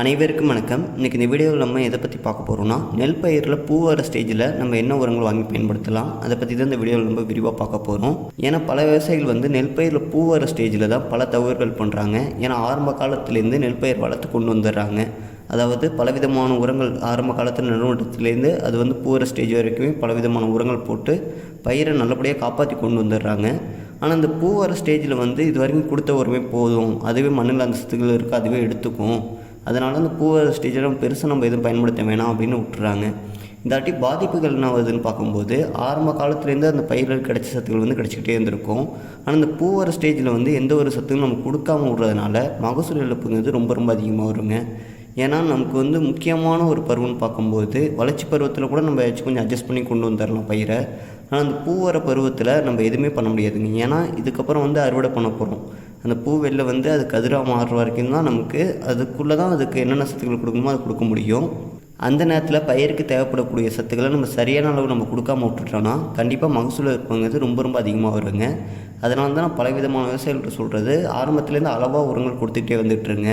அனைவருக்கும் வணக்கம். இன்றைக்கி இந்த வீடியோவில் நம்ம எதை பற்றி பார்க்க போகிறோம்னா நெல் பயிரில் பூ வர ஸ்டேஜில் நம்ம என்ன உரங்கள் வாங்கி பயன்படுத்தலாம். அதை பற்றி தான் இந்த வீடியோவில் நம்ம விரிவாக பார்க்க போகிறோம் ஏன்னா பல விவசாயிகள் வந்து நெல் பயிரில் பூ வர ஸ்டேஜில் தான் பல தவறுகள் பண்ணுறாங்க ஏன்னா ஆரம்ப காலத்துலேருந்து நெல் பயிர் வளர்த்து கொண்டு வந்துடுறாங்க. அதாவது பலவிதமான உரங்கள் ஆரம்ப காலத்தில் நிறுவனத்துலேருந்து அது வந்து பூவர ஸ்டேஜ் வரைக்குமே பலவிதமான உரங்கள் போட்டு பயிரை நல்லபடியாக காப்பாற்றி கொண்டு வந்துடுறாங்க. ஆனால் அந்த பூ வர ஸ்டேஜில் வந்து இது வரைக்கும் கொடுத்த உரமே போதும். அதுவே மண்ணில் அந்த சத்துக்கள் இருக்குது அதுவே எடுத்துக்கும். அதனால் அந்த பூவை வர பெருசாக நம்ம எதுவும் பயன்படுத்த வேணாம் அப்படின்னு விட்டுறாங்க. இந்தாட்டி பாதிப்புகள் என்ன வருதுன்னு பார்க்கும்போது ஆரம்ப காலத்துலேருந்து அந்த பயிர்கள் கிடைச்ச சத்துக்கள் வந்து கிடச்சிக்கிட்டே இருந்திருக்கும். ஆனால் இந்த பூ வர ஸ்டேஜில் வந்து எந்த ஒரு சத்துக்கும் நம்ம கொடுக்காம விட்றதுனால மகசூல் இழப்புங்கிறது ரொம்ப ரொம்ப அதிகமாக வருங்க. ஏன்னா நமக்கு வந்து முக்கியமான ஒரு பருவம்னு பார்க்கும்போது வளர்ச்சி பருவத்தில் கூட நம்ம ஏதாச்சும் கொஞ்சம் அட்ஜஸ்ட் பண்ணி கொண்டு வந்துடலாம் பயிரை. ஆனால் அந்த பூ வர பருவத்தில் நம்ம எதுவுமே பண்ண முடியாதுங்க ஏன்னா இதுக்கப்புறம் வந்து அறுவடை பண்ண போகிறோம் அந்த பூ வெளில வந்து அது கதிராக மாறுற வரைக்கும் தான் நமக்கு அதுக்குள்ளே தான் அதுக்கு என்னென்ன சத்துக்கள் கொடுக்கணுமோ அது கொடுக்க முடியும். அந்த நேரத்தில் பயிருக்கு தேவைப்படக்கூடிய சத்துக்களை நம்ம சரியான அளவு நம்ம கொடுக்காம விட்டுட்டோன்னா கண்டிப்பாக மகசூல் இருப்பங்கிறது ரொம்ப ரொம்ப அதிகமாக வருங்க. அதனால தான் நான் பலவிதமான விவசாயிகள்கிட்ட சொல்கிறது ஆரம்பத்துலேருந்து அளவாக உரங்கள் கொடுத்துக்கிட்டே வந்துட்டுருங்க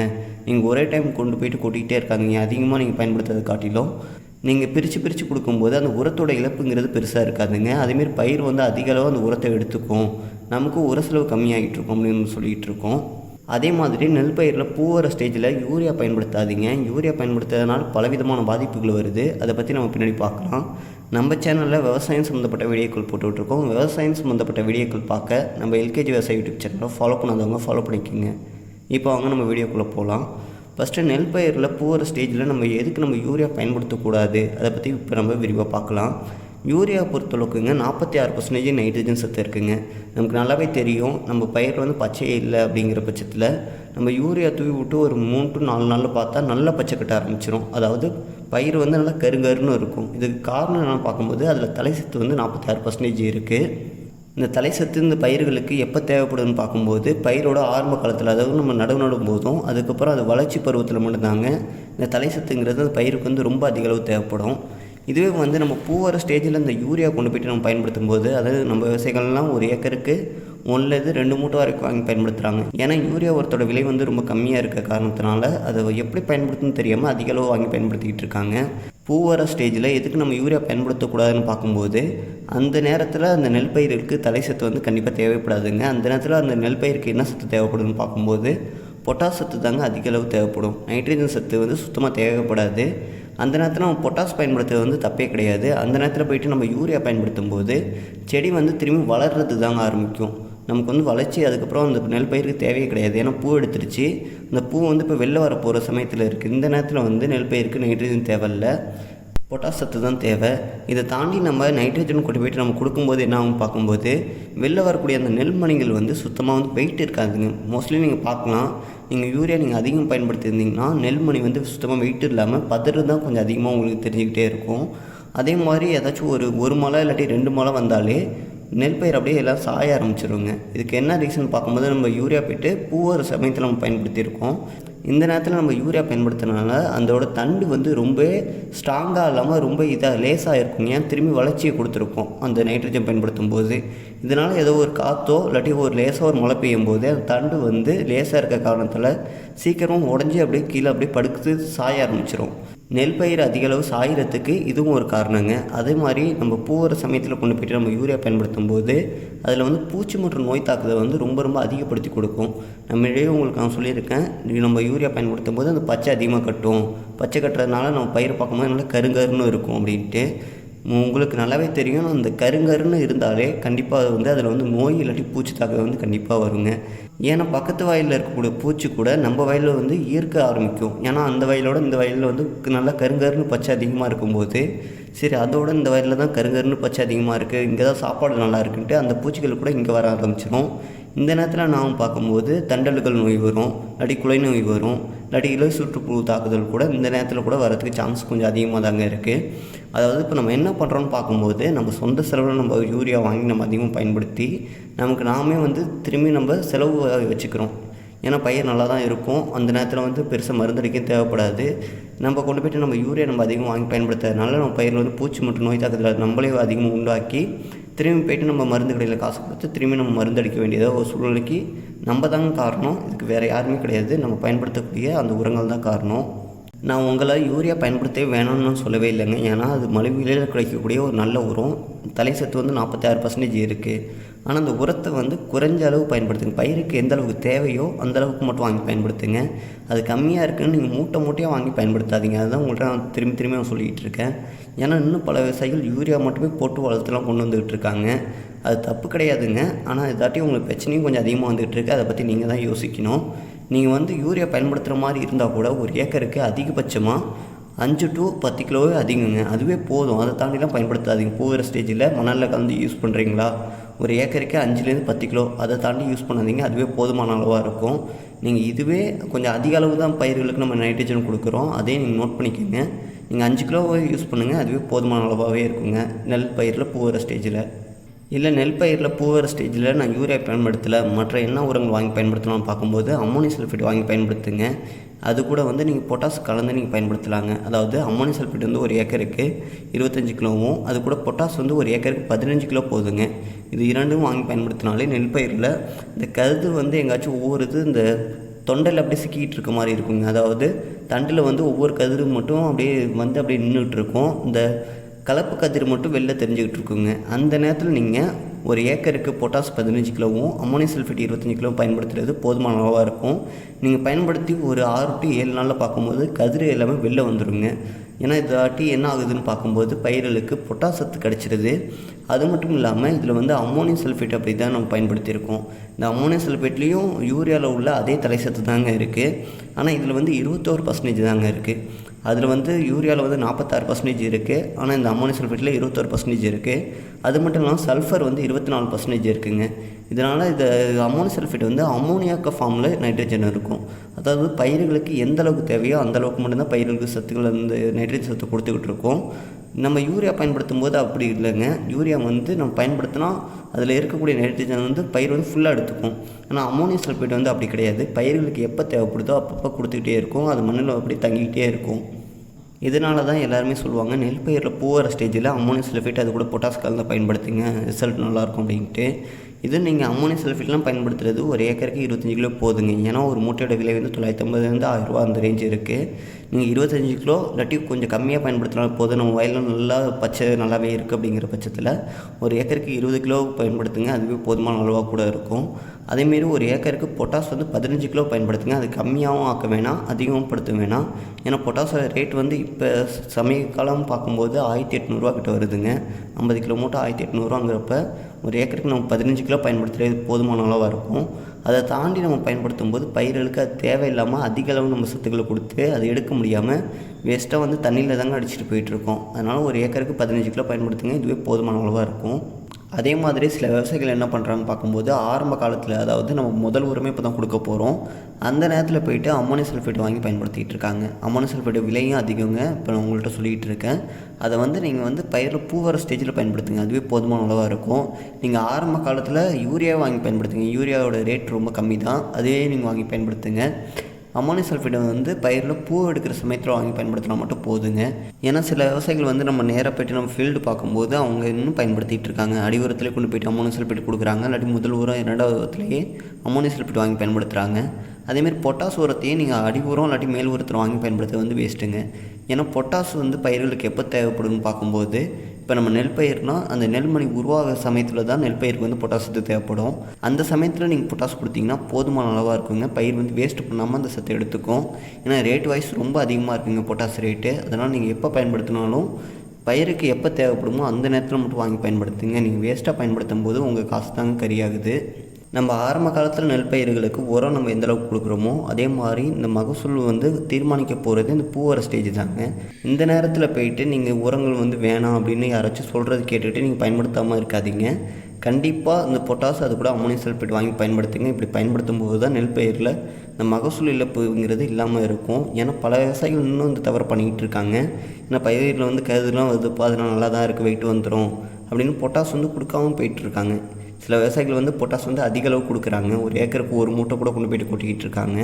நீங்கள் ஒரே டைம் கொண்டு போயிட்டு கொட்டிக்கிட்டே இருக்காங்க அதிகமாக நீங்கள் பயன்படுத்துறது காட்டிலும். நீங்கள் பிரித்து பிரித்து கொடுக்கும்போது அந்த உரத்தோட இழப்புங்கிறது பெருசாக இருக்காதுங்க. அதேமாரி பயிர் வந்து அதிக அளவு அந்த உரத்தை எடுத்துக்கும். நமக்கு உர செலவு கம்மியாகிட்டு இருக்கும் அப்படின்னு சொல்லிகிட்டு இருக்கோம். அதே மாதிரி நெல் பயிரில் பூ வர ஸ்டேஜில் யூரியா பயன்படுத்தாதீங்க. யூரியா பயன்படுத்துறதுனால பலவிதமான பாதிப்புகள் வருது. அதை பற்றி நம்ம பின்னாடி பார்க்கலாம். நம்ம சேனலில் விவசாயம் சம்மந்தப்பட்ட வீடியோக்கள் போட்டுட்ருக்கோம். விவசாயம் சம்மந்தப்பட்ட வீடியோக்கள் பார்க்க நம்ம எல்கேஜி விவசாய யூடியூப் சேனலை ஃபாலோ பண்ணாதவங்க ஃபாலோ பண்ணிக்கோங்க. இப்போ அவங்க நம்ம வீடியோக்குள்ளே போகலாம். ஃபஸ்ட்டு நெல் பயிரில் போகிற ஸ்டேஜில் நம்ம எதுக்கு நம்ம யூரியா பயன்படுத்தக்கூடாது? அதை பற்றி இப்போ நம்ம விரிவாக பார்க்கலாம். யூரியா பொறுத்தளவுக்குங்க நாற்பத்தி ஆறு பர்சன்டேஜ் நைட்ரஜன் சத்து இருக்குங்க. நமக்கு நல்லாவே தெரியும் நம்ம பயிர் வந்து பச்சையே இல்லை அப்படிங்கிற பட்சத்தில் நம்ம யூரியா தூவி விட்டு ஒரு மூணு டு நாலு நாளில் பார்த்தா நல்லா பச்சை கட்ட ஆரம்பிச்சிடும் அதாவது பயிர் வந்து நல்லா கருங்கருன்னு இருக்கும். இதுக்கு காரணம் என்னென்னு பார்க்கும்போது அதில் தலை சத்து வந்து நாற்பத்தி ஆறு பர்சன்டேஜ் இருக்குது இந்த தலை சத்து இந்த பயிர்களுக்கு எப்போ தேவைப்படுதுன்னு பார்க்கும்போது பயிரோட ஆரம்ப காலத்தில் அதாவது நம்ம நடவு நடும் போதும் அதுக்கப்புறம் அது வளர்ச்சி பருவத்தில் மட்டும்தாங்க இந்த தலை சத்துங்கிறது அந்த பயிருக்கு வந்து ரொம்ப அதிக அளவு தேவைப்படும். இதுவே வந்து நம்ம பூ வர ஸ்டேஜில் இந்த யூரியா கொண்டு போயிட்டு நம்ம பயன்படுத்தும் போது அதாவது நம்ம விவசாயிகள்லாம் ஒரு ஏக்கருக்கு ஒன்றுலேருந்து ரெண்டு மூட்டை வரைக்கும் வாங்கி பயன்படுத்துகிறாங்க ஏன்னா யூரியா உரத்தோட விலை வந்து ரொம்ப கம்மியாக இருக்க காரணத்தினால அதை எப்படி பயன்படுத்தணும்னு தெரியாமல் அதிக அளவு வாங்கி பயன்படுத்திக்கிட்டு இருக்காங்க. பூ வர ஸ்டேஜில் எதுக்கு நம்ம யூரியா பயன்படுத்தக்கூடாதுன்னு பார்க்கும்போது அந்த நேரத்தில் அந்த நெல் பயிருக்கு தலை சத்து வந்து கண்டிப்பாக தேவைப்படாதுங்க. அந்த நேரத்தில் அந்த நெல் பயிருக்கு என்ன சத்து தேவைப்படுதுன்னு பார்க்கும்போது பொட்டாஸ் சத்து தாங்க அதிக அளவு தேவைப்படும். நைட்ரஜன் சத்து வந்து சுத்தமாக தேவைப்படாது. அந்த நேரத்தில் நம்ம பொட்டாஸ் பயன்படுத்துறது வந்து தப்பே கிடையாது. அந்த நேரத்தில் போயிட்டு நம்ம யூரியா பயன்படுத்தும் போது செடி வந்து திரும்பி வளர்றது தாங்க ஆரம்பிக்கும். நமக்கு வந்து வளர்ச்சி அதுக்கப்புறம் அந்த நெல் பயிருக்கு தேவையே கிடையாது. ஏன்னா பூ எடுத்துருச்சு. அந்த பூ வந்து இப்போ வெளில வர போகிற சமயத்தில் இருக்குது இந்த நேரத்தில் வந்து நெல் பயிருக்கு நைட்ரஜன் தேவையில்லை. பொட்டாஸ் சத்து தான் தேவை. இதை தாண்டி நம்ம நைட்ரஜன் கொண்டு போயிட்டு நம்ம கொடுக்கும்போது என்ன ஆகும் பார்க்கும்போது வெளில வரக்கூடிய அந்த நெல்மணிகள் வந்து சுத்தமாக வந்து வெயிட் இருக்காதுங்க. மோஸ்ட்லி நீங்கள் பார்க்கலாம். நீங்கள் யூரியா நீங்கள் அதிகம் பயன்படுத்தியிருந்தீங்கன்னா நெல்மணி வந்து சுத்தமாக வெயிட் இல்லாமல் பதறு தான் கொஞ்சம் அதிகமாக உங்களுக்கு தெரிஞ்சுக்கிட்டே இருக்கும். அதே மாதிரி ஏதாச்சும் ஒரு ஒரு மலை இல்லாட்டி ரெண்டு மலை வந்தாலே நெல் பயிர் அப்படியே எல்லாம் சாய ஆரம்பிச்சிருங்க. இதுக்கு என்ன ரீசன் பார்க்கும்போது நம்ம யூரியா போயிட்டு பூவர சமயத்தில் நம்ம பயன்படுத்தியிருக்கோம். இந்த நேரத்தில் நம்ம யூரியா பயன்படுத்துறதுனால அதோட தண்டு வந்து ரொம்ப ஸ்ட்ராங்காக இல்லாமல் ரொம்ப இதாக லேசாக இருக்கும் ஏன் திரும்பி வளர்ச்சியை கொடுத்துருக்கோம். அந்த நைட்ரஜன் பயன்படுத்தும் போது இதனால் ஏதோ ஒரு காற்றோ இல்லாட்டி ஒரு லேசாக ஒரு மழை பெய்யும் போது அந்த தண்டு வந்து லேசாக இருக்க காரணத்தில் சீக்கிரம் உடஞ்சி அப்படியே கீழே அப்படியே படுத்து சாய ஆரம்பிச்சிடும் நெல் பயிர் அதிகளவு சாயிறதுக்கு இதுவும் ஒரு காரணங்க. அதே மாதிரி நம்ம பூவர சமயத்தில் கொண்டு போயிட்டு நம்ம யூரியா பயன்படுத்தும் போது அதில் வந்து பூச்சி மற்றும் நோய் தாக்குதலை வந்து ரொம்ப ரொம்ப அதிகப்படுத்தி கொடுக்கும். நம்ம இடையே உங்களுக்கு நான் சொல்லியிருக்கேன். நம்ம யூரியா பயன்படுத்தும் போது அந்த பச்சை அதிகமாக கட்டும். பச்சை கட்டுறதுனால நம்ம பயிர் பார்க்கும்போது நல்லா கருங்கருன்னு இருக்கும் அப்படின்ட்டு. உங்களுக்கு நல்லாவே தெரியும் அந்த கருங்கருன்னு இருந்தாலே கண்டிப்பாக அது வந்து அதில் வந்து நோய் இல்லாட்டி பூச்சி தாக்குதல் வந்து கண்டிப்பாக வருங்க. ஏன்னா பக்கத்து வயலில் இருக்கக்கூடிய பூச்சி கூட நம்ம வயலில் வந்து ஈர்க்க ஆரம்பிக்கும். ஏன்னா அந்த வயலோட இந்த வயலில் வந்து நல்லா கருங்கருன்னு பச்சை அதிகமாக இருக்கும்போது சரி அதோட இந்த வயலில் தான் கருங்கருன்னு பச்சை அதிகமாக இருக்குது இங்கே தான் சாப்பாடு நல்லா இருக்குன்ட்டு அந்த பூச்சிகள் கூட இங்கே வர ஆரம்பிச்சிடும் இந்த நேரத்தில் நாம் பார்க்கும்போது தண்டல்கள் நோய் வரும் இல்லாட்டி குலை நோய் வரும். இல்லாட்டி இலை சுற்றுப்புழு தாக்குதல் கூட இந்த நேரத்தில் கூட வரதுக்கு சான்ஸ் கொஞ்சம் அதிகமாக தாங்க இருக்குது அதாவது இப்போ நம்ம என்ன பண்ணுறோன்னு பார்க்கும்போது நம்ம சொந்த செலவில் நம்ம யூரியா வாங்கி நம்ம அதிகமாக பயன்படுத்தி நமக்கு நாமே வந்து திரும்பி நம்ம செலவு வச்சுக்கிறோம். ஏன்னா பயிர் நல்லா தான் இருக்கும். அந்த நேரத்தில் வந்து பெருசாக மருந்தடிக்க தேவைப்படாது. நம்ம கொண்டு போய்ட்டு நம்ம யூரியா நம்ம அதிகமாக வாங்கி பயன்படுத்துறதுனால நம்ம பயிரில் வந்து பூச்சி மற்றும் நோய் தாக்குதல் நம்மளே அதிகமாக உண்டாக்கி திரும்பி போயிட்டு நம்ம மருந்து கடையில் காசு கொடுத்து திரும்பி நம்ம மருந்து அடிக்க வேண்டியதாக ஒரு சூழ்நிலைக்கு நம்ம தாங்க காரணம். இதுக்கு வேறு யாருமே கிடையாது. நம்ம பயன்படுத்தக்கூடிய அந்த உரங்கள் தான் காரணம். நான் உங்களை யூரியா பயன்படுத்தவே வேணாம்னு சொல்லவே இல்லைங்க. ஏன்னா அது மலிவு விலையில் கிடைக்கக்கூடிய ஒரு நல்ல உரம். தலை சத்து வந்து நாற்பத்தாறு பர்சன்டேஜ் இருக்குது ஆனால் அந்த உரத்தை வந்து குறைஞ்ச அளவு பயன்படுத்துங்க. பயிருக்கு எந்த அளவுக்கு தேவையோ அந்த அளவுக்கு மட்டும் வாங்கி பயன்படுத்துங்க. அது கம்மியாக இருக்குன்னு நீங்கள் மூட்டை மூட்டையாக வாங்கி பயன்படுத்தாதீங்க. அதுதான் உங்கள்கிட்ட நான் திரும்பி திரும்பி நான் சொல்லிகிட்டு இருக்கேன். ஏன்னா இன்னும் பல விவசாயிகள் யூரியா மட்டுமே போட்டு வளர்த்துலாம் கொண்டு வந்துகிட்டு இருக்காங்க. அது தப்பு கிடையாதுங்க. ஆனால் இதாட்டி உங்களுக்கு பிரச்சனையும் கொஞ்சம் அதிகமாக வந்துகிட்டு இருக்கு. அதை பற்றி நீங்கள் தான் யோசிக்கணும். நீங்கள் வந்து யூரியா பயன்படுத்துகிற மாதிரி இருந்தால் கூட ஒரு ஏக்கருக்கு அதிகபட்சமாக அஞ்சு டு பத்து கிலோவே அதிகங்க. அதுவே போதும். அதை தாண்டிலாம் பயன்படுத்தாதீங்க. போகிற ஸ்டேஜில் மணலில் கலந்து யூஸ் பண்ணுறீங்களா ஒரு ஏக்கருக்கு அஞ்சுலேருந்து பத்து கிலோ. அதை தாண்டி யூஸ் பண்ணாதீங்க. அதுவே போதுமான அளவாக இருக்கும். நீங்கள் இதுவே கொஞ்சம் அதிக அளவு தான் பயிர்களுக்கு நம்ம நைட்ரஜன் கொடுக்குறோம். அதே நீங்கள் நோட் பண்ணிக்கோங்க. நீங்கள் அஞ்சு கிலோ யூஸ் பண்ணுங்கள் அதுவே போதுமான அளவாகவே இருக்குங்க. நெல் பயிரில் பூவிற ஸ்டேஜில் இல்லை நெல் பயிரில் பூவர ஸ்டேஜில் நான் யூரியா பயன்படுத்தலை. மற்ற என்ன உரங்கள் வாங்கி பயன்படுத்தலாம்னு பார்க்கும்போது அம்மோனியம் சல்ஃபேட் வாங்கி பயன்படுத்துங்க. அது கூட வந்து நீங்கள் பொட்டாஸ் கலந்து நீங்கள் பயன்படுத்தலாங்க. அதாவது அம்மோனியம் சல்ஃபேட் வந்து ஒரு ஏக்கருக்கு இருபத்தஞ்சி கிலோவும் அது கூட பொட்டாஸ் வந்து ஒரு ஏக்கருக்கு பதினஞ்சு கிலோ போதுங்க. இது இரண்டும் வாங்கி பயன்படுத்தினாலே நெல் பயிரில் இந்த கருது வந்து எங்காச்சும் ஒவ்வொரு இது இந்த தொண்டையில் அப்படியே சிக்கிக்கிட்டு இருக்க மாதிரி இருக்குங்க. அதாவது தண்டில் வந்து ஒவ்வொரு கதிரும் மட்டும் அப்படியே வந்து அப்படியே நின்றுட்டு இருக்கும் இந்த கலப்பு கதிர் மட்டும் வெளில தெரிஞ்சுக்கிட்டு இருக்குங்க. அந்த நேரத்தில் நீங்கள் ஒரு ஏக்கருக்கு பொட்டாஸ் பதினஞ்சு கிலோவும் அம்மோனியம் சல்ஃபேட் இருபத்தஞ்சி கிலோ பயன்படுத்துறது போதுமான அளவாக இருக்கும். நீங்கள் பயன்படுத்தி ஒரு ஆறு டு ஏழு நாளில் பார்க்கும்போது கதிர் எல்லாமே வெளில வந்துடுங்க ஏன்னா இதாட்டி என்ன ஆகுதுன்னு பார்க்கும்போது பயிர்களுக்கு பொட்டாசத்து கிடச்சிருது. அது மட்டும் இல்லாமல் இதில் வந்து அம்மோனியம் சல்ஃபேட் அப்படி தான் நம்ம பயன்படுத்தியிருக்கோம். இந்த அம்மோனியம் சல்ஃபேட்லேயும் யூரியாவில் உள்ள அதே தலை சத்து தாங்க இருக்குது ஆனால் இதில் வந்து இருபத்தோரு பர்சன்டேஜ் தாங்க இருக்குது அதில் வந்து யூரியாவில் வந்து நாற்பத்தாறு பர்சன்டேஜ் இருக்குது ஆனால் இந்த அம்மோனியம் சல்ஃபேட்டில் இருபத்தொரு பர்சன்டேஜ் இருக்குது அது மட்டும் இல்லாமல் சல்ஃபர் வந்து இருபத்தி நாலு பர்சன்டேஜ் இருக்குங்க. இதனால் இது அம்மோனியம் சல்ஃபேட் வந்து அம்மோனியாக்க ஃபார்மில் நைட்ரஜன் இருக்கும். அதாவது பயிர்களுக்கு எந்த அளவுக்கு தேவையோ அந்த அளவுக்கு மட்டும்தான் பயிர்களுக்கு சத்துக்கள் வந்து நைட்ரஜன் சத்து கொடுத்துக்கிட்டு இருக்கோம். நம்ம யூரியா பயன்படுத்தும் போது அப்படி இல்லைங்க. யூரியா வந்து நம்ம பயன்படுத்தினா அதில் இருக்கக்கூடிய நைட்ரஜன் வந்து பயிர் வந்து ஃபுல்லாக எடுத்துக்கும். ஆனால் அமோனியம் சல்ஃபேட் வந்து அப்படி கிடையாது. பயிர்களுக்கு எப்போ தேவைப்படுதோ அப்பப்போ கொடுத்துக்கிட்டே இருக்கும். அது மண்ணில் அப்படி தங்கிக்கிட்டே இருக்கும். இதனால தான் எல்லாருமே சொல்லுவாங்க நெல் பயிரில் பூவர ஸ்டேஜில் அம்மோனியம் சல்ஃபேட் அது கூட பொட்டாஸ் கலந்து பயன்படுத்துங்க. ரிசல்ட் நல்லாயிருக்கும் அப்படின்ட்டு. இது நீங்கள் அம்மோனியம் சல்ஃபேட்லாம் பயன்படுத்துறது ஒரு ஏக்கருக்கு இருபத்தஞ்சி கிலோ போதுங்க. ஏன்னா ஒரு மூட்டையோட விலை வந்து தொள்ளாயிரத்தி ஐம்பதுலேருந்து ஆயிரரூபா அந்த ரேஞ்ச் இருக்குது நீங்கள் இருபத்தஞ்சி கிலோ இல்லாட்டி கொஞ்சம் கம்மியாக பயன்படுத்தினாலும் போதும். நம்ம வயலில் நல்லா பச்சை நல்லாவே இருக்குது அப்படிங்கிற பட்சத்தில் ஒரு ஏக்கருக்கு இருபது கிலோ பயன்படுத்துங்க. அதுவே போதுமான அளவாக கூட இருக்கும். அதேமாரி ஒரு ஏக்கருக்கு பொட்டாஸ் வந்து பதினஞ்சு கிலோ பயன்படுத்துங்க. அது கம்மியாகவும் ஆக்க வேணாம் அதிகமும் படுத்த வேணாம். ஏன்னா பொட்டாஸோட ரேட் வந்து இப்போ சமீப காலம் பார்க்கும்போது ஆயிரத்தி எட்நூறுரூவா கிட்ட வருதுங்க. ஐம்பது கிலோ மூட்டை ஆயிரத்தி எட்நூறுவாங்கிறப்ப ஒரு ஏக்கருக்கு நம்ம பதினஞ்சு கிலோ பயன்படுத்துகிறது போதுமான அளவாக இருக்கும். அதை தாண்டி நம்ம பயன்படுத்தும் போது பயிர்களுக்கு அது தேவையில்லாமல் அதிக அளவு நம்ம சத்துக்களை கொடுத்து அதை எடுக்க முடியாமல் வேஸ்ட்டாக வந்து தண்ணியில் தாங்க அடிச்சுட்டு போயிட்டுருக்கோம் அதனால் ஒரு ஏக்கருக்கு பதினஞ்சு கிலோ பயன்படுத்துங்க. இதுவே போதுமான அளவாக இருக்கும். அதே மாதிரி சில விவசாயிகள் என்ன பண்ணுறாங்கன்னு பார்க்கும்போது ஆரம்ப காலத்தில் அதாவது நம்ம முதல் உரமே இப்போ தான் கொடுக்க போகிறோம் அந்த நேரத்தில் போயிட்டு அம்மோனியம் சல்ஃபேட் வாங்கி பயன்படுத்திகிட்டு இருக்காங்க. அம்மோனியம் சல்ஃபேட் விலையும் அதிகங்க. இப்போ நான் உங்கள்கிட்ட சொல்லிகிட்டு இருக்கேன். அதை வந்து நீங்கள் வந்து பயிரில் பூ வர ஸ்டேஜில் பயன்படுத்துங்க. அதுவே போதுமான அளவாக இருக்கும். நீங்கள் ஆரம்ப காலத்தில் யூரியா வாங்கி பயன்படுத்துங்க. யூரியாவோட ரேட் ரொம்ப கம்மி தான் அதே நீங்கள் வாங்கி பயன்படுத்துங்க. அம்மோனியம் சல்ஃபேட்டை வந்து பயிரில் பூ எடுக்கிற சமயத்தில் வாங்கி பயன்படுத்தினா மட்டும் போதுங்க. ஏன்னா சில விவசாயிகள் வந்து நம்ம நேராக போய்ட்டு நம்ம ஃபீல்டு பார்க்கும்போது அவங்க இன்னும் பயன்படுத்திகிட்டு இருக்காங்க. அடி உரத்துலேயே கொண்டு போயிட்டு அம்மோனியம் சல்ஃபேட் கொடுக்குறாங்க. இல்லாட்டி முதல் உரம் இரண்டாவது உரத்துலேயே அம்மோனியம் சல்ஃபேட் வாங்கி பயன்படுத்துகிறாங்க அதேமாதிரி பொட்டாஸ் உரத்தையே நீங்கள் அடி உரம் இல்லாட்டி மேல் உரத்தில் வாங்கி பயன்படுத்துறது வந்து வேஸ்ட்டுங்க ஏன்னா பொட்டாஸ் வந்து பயிர்களுக்கு எப்போ தேவைப்படும்னு பார்க்கும்போது இப்போ நம்ம நெல் பயிர்னால் அந்த நெல்மணி உருவாக சமயத்தில் தான் நெல் பயிருக்கு வந்து பொட்டாசத்து தேவைப்படும். அந்த சமயத்தில் நீங்கள் பொட்டாஸ் கொடுத்தீங்கன்னா போதுமான அளவாக இருக்குங்க. பயிர் வந்து வேஸ்ட் பண்ணாமல் அந்த சத்தை எடுத்துக்கும். ஏன்னா ரேட் வைஸ் ரொம்ப அதிகமாக இருக்குங்க பொட்டாஸ் ரேட்டு அதனால் நீங்கள் எப்போ பயன்படுத்தினாலும் பயிருக்கு எப்போ தேவைப்படுமோ அந்த நேரத்தில் மட்டும் வாங்கி பயன்படுத்துங்க. நீங்கள் வேஸ்ட்டாக பயன்படுத்தும் போது உங்கள் காசு தாங்க கரியாகுது. நம்ம ஆரம்ப காலத்தில் நெல் பயிர்களுக்கு உரம் நம்ம எந்தளவுக்கு கொடுக்குறோமோ அதே மாதிரி இந்த மகசூல் வந்து தீர்மானிக்க போகிறது இந்த பூவர ஸ்டேஜ் தாங்க. இந்த நேரத்தில் போயிட்டு நீங்கள் உரங்கள் வந்து வேணாம் அப்படின்னு யாராச்சும் சொல்கிறது கேட்டுக்கிட்டு நீங்கள் பயன்படுத்தாமல் இருக்காதீங்க. கண்டிப்பாக இந்த பொட்டாஸ் அது கூட அம்மோனியம் சல்ஃபேட் வாங்கி பயன்படுத்துங்க. இப்படி பயன்படுத்தும் போது தான் நெல் பயிரில் இந்த மகசூல் இழப்புங்கிறது இல்லாமல் இருக்கும். ஏன்னா பல விவசாயிகள் இன்னும் இந்த தவறு பண்ணிக்கிட்டு இருக்காங்க. ஏன்னா பயிரில் வந்து கருதுலாம் வருதுப்பா அதெல்லாம் நல்லா தான் இருக்குது வெயிட் வந்துடும் அப்படின்னு பொட்டாஸ் வந்து கொடுக்காம போயிட்டுருக்காங்க சில விவசாயிகள் வந்து பொட்டாஸ் வந்து அதிக அளவு கொடுக்குறாங்க. ஒரு ஏக்கருக்கு ஒரு மூட்டை கூட கொண்டு போயிட்டு கொட்டிக்கிட்டு இருக்காங்க.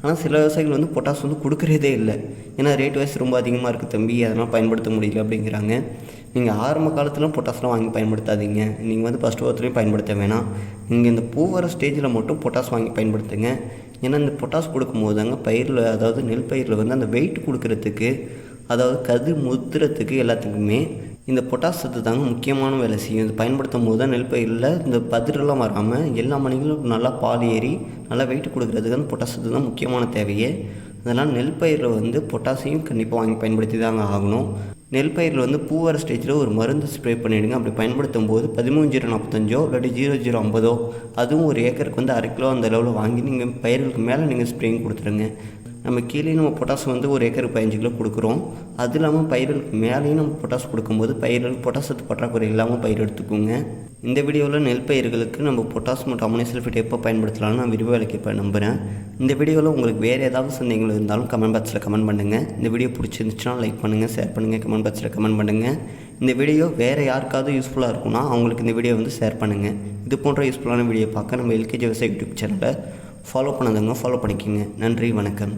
ஆனால் சில விவசாயிகள் வந்து பொட்டாஸ் வந்து கொடுக்குறதே இல்லை. ஏன்னா ரேட் வைஸ் ரொம்ப அதிகமாக இருக்குது தம்பி. அதெல்லாம் பயன்படுத்த முடியல அப்படிங்கிறாங்க. நீங்கள் ஆரம்ப காலத்துலாம் பொட்டாஸ்லாம் வாங்கி பயன்படுத்தாதீங்க. நீங்கள் வந்து ஃபஸ்ட்டு ஒருத்தரையும் பயன்படுத்த வேணாம். நீங்கள் இந்த பூ வர ஸ்டேஜில் மட்டும் பொட்டாஸ் வாங்கி பயன்படுத்துங்க. ஏன்னா இந்த பொட்டாஸ் கொடுக்கும்போது தாங்க பயிரில் அதாவது நெல் பயிரில் வந்து அந்த வெயிட் கொடுக்கறதுக்கு அதாவது கதிர் முத்துறதுக்கு எல்லாத்துக்குமே இந்த பொட்டாஸ் சத்து தாங்க முக்கியமான வேலை செய்யும். இது பயன்படுத்தும் போது தான் நெல் பயிரில் இந்த பதிரெல்லாம் வராமல் எல்லா மணிகளும் நல்லா பால் ஏறி நல்லா வெயிட் கொடுக்கறதுக்கு அந்த பொட்டாஸ் சத்து தான் முக்கியமான தேவையே. அதனால் நெல் பயிரில் வந்து பொட்டாசியம் கண்டிப்பாக வாங்கி பயன்படுத்தி தாங்க ஆகணும். நெல் பயிரில் வந்து பூ வர ஸ்டேஜில் ஒரு மருந்து ஸ்ப்ரே பண்ணிவிடுங்க அப்படி பயன்படுத்தும் போது பதிமூணு ஜீரோ நாற்பத்தஞ்சோ இல்லாட்டி ஜீரோ ஜீரோ ஐம்பதோ அதுவும் ஒரு ஏக்கருக்கு வந்து அரை கிலோ அந்த அளவில் வாங்கி நீங்கள் பயிர்களுக்கு மேலே நீங்கள் ஸ்ப்ரேயிங் கொடுத்துருங்க நம்ம கீழே நம்ம பொட்டாஸ் வந்து ஒரு ஏக்கருக்கு பதினஞ்சு கிலோ கொடுக்குறோம். அது இல்லாமல் பயிர்களுக்கு மேலேயும் நம்ம பொட்டாஸ் கொடுக்கும்போது பயிர்களுக்கு பொட்டாசத்து பற்றாக்குறை இல்லாமல் பயிர் எடுத்துக்கோங்க. இந்த வீடியோவில் நெல் பயிர்களுக்கு நம்ம பொட்டாஸ் மற்றும் அமோனியம் சல்ஃபேட் எப்போ பயன்படுத்தலாம்னு நான் விரிவாக விளக்கிப்ப நம்புகிறேன் இந்த வீடியோவில் உங்களுக்கு வேறு ஏதாவது சந்தேகங்கள் இருந்தாலும் கமெண்ட் பாக்ஸில் கமெண்ட் பண்ணுங்கள் இந்த வீடியோ பிடிச்சிருந்துச்சுன்னா லைக் பண்ணுங்கள் ஷேர் பண்ணுங்கள் கமெண்ட் பாக்ஸில் கமெண்ட் பண்ணுங்கள் இந்த வீடியோ வேறு யாருக்காவது யூஸ்ஃபுல்லாக இருக்கும்னா அவங்களுக்கு இந்த வீடியோ வந்து ஷேர் பண்ணுங்கள் இது போன்ற யூஸ்ஃபுல்லான வீடியோ பார்க்க நம்ம எல்கேஜி விவசாய யூடியூப் சேனலை ஃபாலோ பண்ணாதவங்க ஃபாலோ பண்ணிக்கோங்க. நன்றி வணக்கம்.